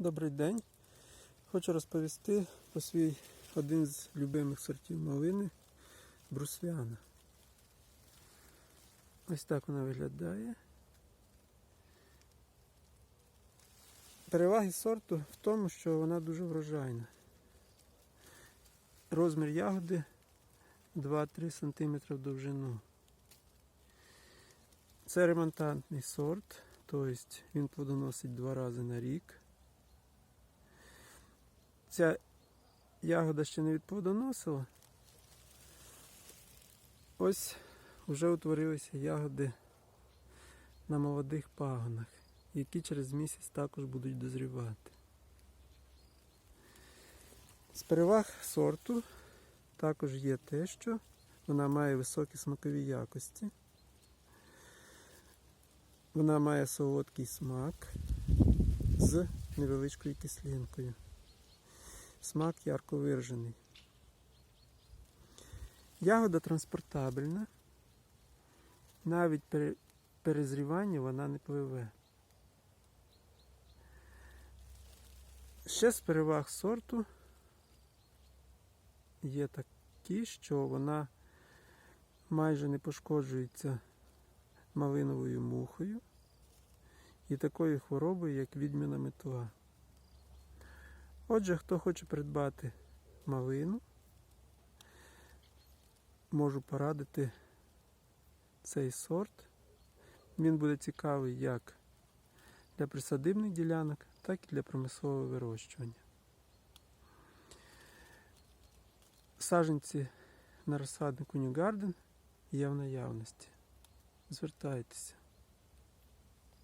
Добрий день. Хочу розповісти про свій один з любимих сортів малини брусвяна. Ось так вона виглядає. Переваги сорту в тому, що вона дуже врожайна. Розмір ягоди 2-3 см в довжину. Це ремонтантний сорт, тобто він плодоносить два рази на рік. Ця ягода ще не відплодоносила. Ось вже утворилися ягоди на молодих пагонах, які через місяць також будуть дозрівати. З переваг сорту також є те, що вона має високі смакові якості. Вона має солодкий смак з невеличкою кислинкою. Смак ярко виражений. Ягода транспортабельна. Навіть при перезріванні вона не пливе. Ще з переваг сорту є такі, що вона майже не пошкоджується малиновою мухою і такою хворобою, як відміна метла. Отже, хто хоче придбати малину, можу порадити цей сорт. Він буде цікавий як для присадибних ділянок, так і для промислового вирощування. Саженці на розсаднику New Garden є в наявності. Звертайтеся.